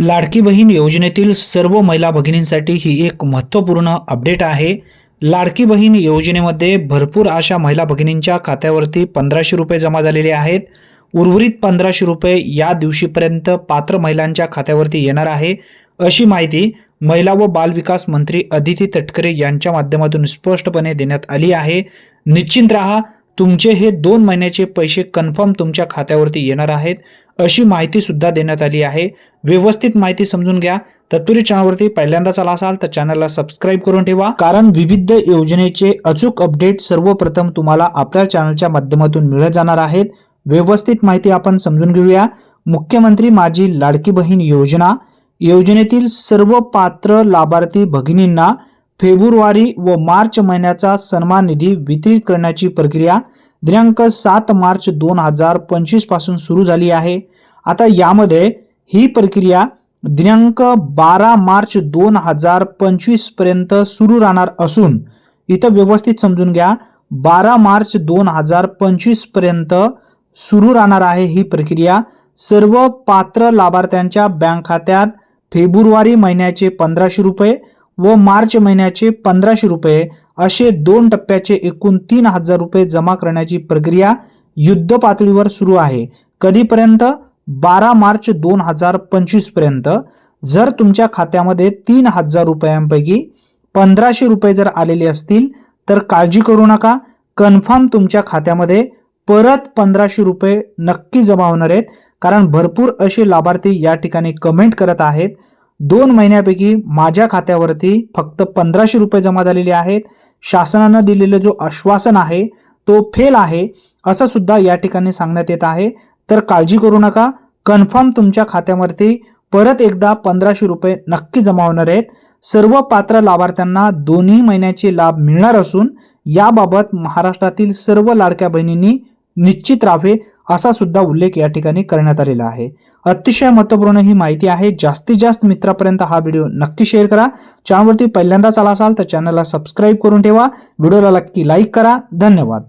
लाडकी बहीण योजनेतील सर्व महिला भगिनींसाठी ही एक महत्त्वपूर्ण अपडेट आहे. लाडकी बहीण योजनेमध्ये भरपूर अशा महिला भगिनींच्या खात्यावरती पंधराशे रुपये जमा झालेले आहेत. उर्वरित पंधराशे रुपये या दिवशीपर्यंत पात्र महिलांच्या खात्यावरती येणार आहे. अशी माहिती महिला व बालविकास मंत्री अदिती तटकरे यांच्या माध्यमातून स्पष्टपणे देण्यात आली आहे. निश्चिंत राहा तुमचे हे दोन महिन्याचे पैसे कन्फर्म तुमच्या खात्यावरती येणार आहेत अशी माहिती सुद्धा देण्यात आली आहे. व्यवस्थित माहिती समजून घ्या. तत्पुरी चॅनलवरती पहिल्यांदाच आला असाल तर चॅनलला सबस्क्राईब करून ठेवा कारण विविध योजनेचे अचूक अपडेट सर्वप्रथम तुम्हाला आपल्या चॅनलच्या माध्यमातून मिळत जाणार आहेत. व्यवस्थित माहिती आपण समजून घेऊया. मुख्यमंत्री माझी लाडकी बहीण योजना. योजनेतील सर्व पात्र लाभार्थी भगिनींना फेब्रुवारी व मार्च महिन्याचा सन्मान निधी वितरित करण्याची प्रक्रिया दिनांक सात मार्च दोन हजार पंचवीसपासून सुरू झाली आहे. आता यामध्ये ही प्रक्रिया दिनांक बारा मार्च दोन हजार पंचवीसपर्यंत सुरू राहणार असून इथं व्यवस्थित समजून घ्या बारा मार्च दोन हजार पंचवीसपर्यंत सुरू राहणार आहे ही प्रक्रिया. सर्व पात्र लाभार्थ्यांच्या बँक खात्यात फेब्रुवारी महिन्याचे पंधराशे रुपये व मार्च महिन्याचे पंधराशे रुपये असे दोन टप्प्याचे एकूण तीन हजार रुपये जमा करण्याची प्रक्रिया युद्ध पातळीवर सुरू आहे. कधीपर्यंत? बारा मार्च दोन हजार पंचवीसपर्यंत जर तुमच्या खात्यामध्ये तीन हजार रुपयांपैकी पंधराशे रुपये जर आलेले असतील तर काळजी करू नका. कन्फर्म तुमच्या खात्यामध्ये परत पंधराशे रुपये नक्की जमा होणार आहेत. कारण भरपूर असे लाभार्थी या ठिकाणी कमेंट करत आहेत. दोन महिन्यापैकी माझ्या खात्यावरती फक्त पंधराशे रुपये जमा झालेले आहेत. शासनानं दिलेलं जो आश्वासन आहे तो फेल आहे असं सुद्धा या ठिकाणी सांगण्यात येत आहे. तर काळजी करू नका. कन्फर्म तुमच्या खात्यावरती परत एकदा पंधराशे रुपये नक्की जमा होणार आहेत. सर्व पात्र लाभार्थ्यांना दोन्ही महिन्याचे लाभ मिळणार असून याबाबत महाराष्ट्रातील सर्व लाडक्या बहिणींनी निश्चित राहावे असा सुद्धा उल्लेख या ठिकाणी करण्यात आलेला आहे. अतिशय महत्त्वपूर्ण ही माहिती आहे. जास्तीत जास्त मित्रापर्यंत हा व्हिडिओ नक्की शेअर करा. चॅनलवरती पहिल्यांदाच आला असाल तर चॅनलला सबस्क्राईब करून ठेवा. व्हिडिओला नक्की लाईक करा. धन्यवाद.